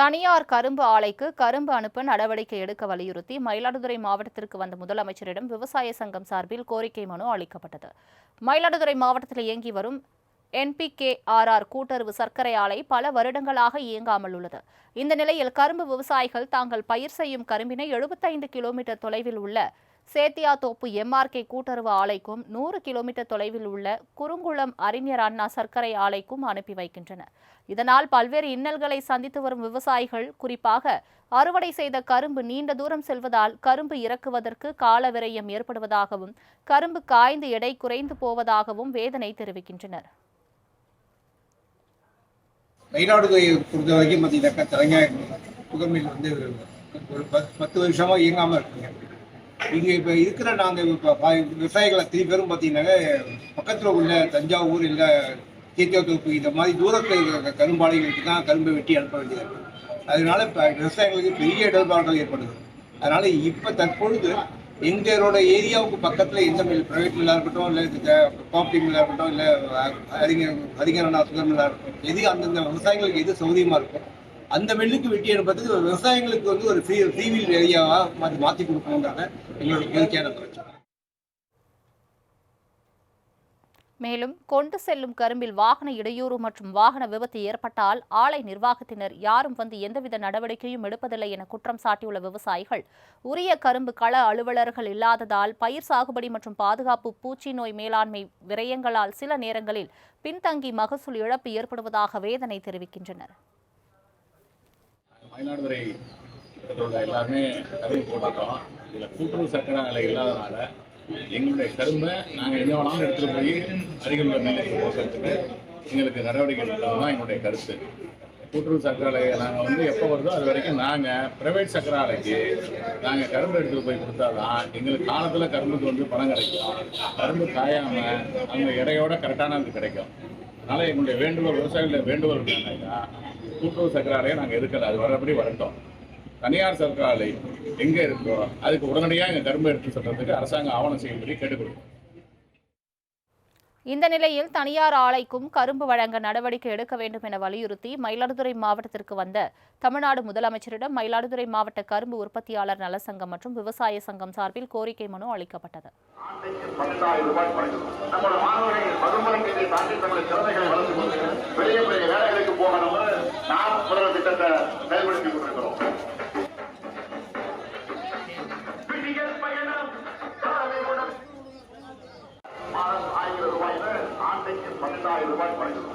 தனியார் கரும்பு ஆலைக்கு கரும்பு அனுப்ப நடவடிக்கை எடுக்க வலியுறுத்தி மயிலாடுதுறை மாவட்டத்திற்கு வந்த முதலமைச்சரிடம் விவசாய சங்கம் சார்பில் கோரிக்கை மனு அளிக்கப்பட்டது. மயிலாடுதுறை மாவட்டத்தில் இயங்கி வரும் என்பிகேஆர்ஆர் கூட்டுறவு சர்க்கரை ஆலை பல வருடங்களாக இயங்காமல் உள்ளது. இந்த நிலையில் கரும்பு விவசாயிகள் தாங்கள் பயிர் செய்யும் கரும்பினை எழுபத்தைந்து கிலோமீட்டர் தொலைவில் உள்ள சேத்தியாத்தோப்பு எம்ஆர்கே கூட்டுறவு ஆலைக்கும் நூறு கிலோமீட்டர் தொலைவில் உள்ள குறுங்குளம் அறிஞர் அண்ணா சர்க்கரை ஆலைக்கும் அனுப்பி வைக்கின்றனர். இதனால் பல்வேறு இன்னல்களை சந்தித்து வரும் விவசாயிகள் குறிப்பாக அறுவடை செய்த கரும்பு நீண்ட தூரம் செல்வதால் கரும்பு இறக்குவதற்கு கால விரயம் ஏற்படுவதாகவும் கரும்பு காய்ந்து எடை குறைந்து போவதாகவும் வேதனை தெரிவிக்கின்றனர். மயிலாடுதுறையை பொறுத்த வரைக்கும் பார்த்தீங்கன்னாக்கா வந்து ஒரு பத்து வருஷமா இயங்காமல் இருக்குங்க. இங்கே இப்போ இருக்கிற நாங்கள் இப்போ விவசாயிகளை அத்தனை பேரும் பார்த்தீங்கன்னாக்க பக்கத்தில் உள்ள தஞ்சாவூர் இல்லை தோப்பு இந்த மாதிரி தூரத்தில் இருக்கிற கரும்பாலைகளுக்கு தான் கரும்பை வெட்டி அனுப்ப வேண்டியது. இருக்கு அதனால இப்போ விவசாயிகளுக்கு பெரிய இடர்பாடுகள் ஏற்படுது. அதனால இப்போ தற்பொழுது எங்களோட ஏரியாவுக்கு பக்கத்தில் எந்த மில் ப்ரைவேட் மில்லாக இருக்கட்டும் இல்லை காப்பி மில்லாக இருக்கட்டும் இல்லை அறிஞர் அறிஞர் சுகர் மில்லாக இருக்கட்டும் எது அந்தந்த விவசாயிகளுக்கு எது சௌரியமாக இருக்கும் அந்த மில்லுக்கு வெட்டி அனுப்புறதுக்கு விவசாயிகளுக்கு வந்து ஒரு ஃப்ரீ ஃப்ரீவில் ஏரியாவாக மாற்றி மாற்றி கொடுக்கணுன்றாங்க எங்களோட கோரிக்கையான பிரச்சனை மேலும் கொண்டு செல்லும் கரும்பில் வாகன இடையூறு மற்றும் வாகன விபத்து ஏற்பட்டால் ஆலை நிர்வாகத்தினர் யாரும் வந்து எந்தவித நடவடிக்கையும் எடுப்பதில்லை என குற்றம் சாட்டியுள்ள விவசாயிகள் உரிய கரும்பு கள அலுவலர்கள் இல்லாததால் பயிர் சாகுபடி மற்றும் பாதுகாப்பு பூச்சி நோய் மேலாண்மை விரயங்களால் சில நேரங்களில் பின்தங்கி மகசூல் இழப்பு ஏற்படுவதாக வேதனை தெரிவிக்கின்றனர். மயிலாடுதுறை உள்ள எல்லாருமே கரும்பு போட்டிருக்கோம் இதில் கூட்டுறவு சர்க்கரை ஆலை இல்லாதனால எங்களுடைய கரும்பை நாங்கள் எங்கே வேணாலும் எடுத்துகிட்டு போய் அருகில் உள்ள நிலைக்கு போகிறதுக்கு எங்களுக்கு நடவடிக்கை எடுக்கிறது தான் எங்களுடைய கருத்து. கூட்டுறவு சக்கரை நாங்கள் வந்து எப்போ வருதோ அது வரைக்கும் நாங்கள் ப்ரைவேட் சக்கரை ஆலைக்கு நாங்கள் கரும்பு எடுத்துகிட்டு போய் கொடுத்தா தான் எங்களுக்கு காலத்தில் கரும்புக்கு வந்து பணம் கிடைக்கும். கரும்பு காயாமல் அவங்க இடையோட கரெக்டானது கிடைக்கும். அதனால் எங்களுடைய வேண்டுகோள் விவசாயிகளுடைய வேண்டுகோள் என்னன்னாக்கா கூட்டுறவு சர்க்கரை ஆலையை நாங்கள் எடுக்கல அது வரபடி வரட்டும். தனியார் சர்க்கரை ஆலை எங்கே இருக்கோ அதுக்கு உடனடியாக எங்கள் கரும்பு எடுத்து சொல்றதுக்கு அரசாங்கம் ஆவணம் செய்யும்படி கேட்டுக்கொள்கிறோம். இந்த நிலையில் தனியார் ஆலைக்கும் கரும்பு வழங்க நடவடிக்கை எடுக்க வேண்டும் என வலியுறுத்தி மயிலாடுதுறை மாவட்டத்திற்கு வந்த தமிழ்நாடு முதலமைச்சரிடம் மயிலாடுதுறை மாவட்ட கரும்பு உற்பத்தியாளர் நலசங்கம் மற்றும் விவசாய சங்கம் சார்பில் கோரிக்கை மனு அளிக்கப்பட்டது. திட்டத்தை செயல்படுத்தி கொண்டிருக்கிறோம் ஆயிரம் ரூபாய்ல ஆண்டைக்கு பன்னெண்டாயிரம் ரூபாய் படிக்கணும்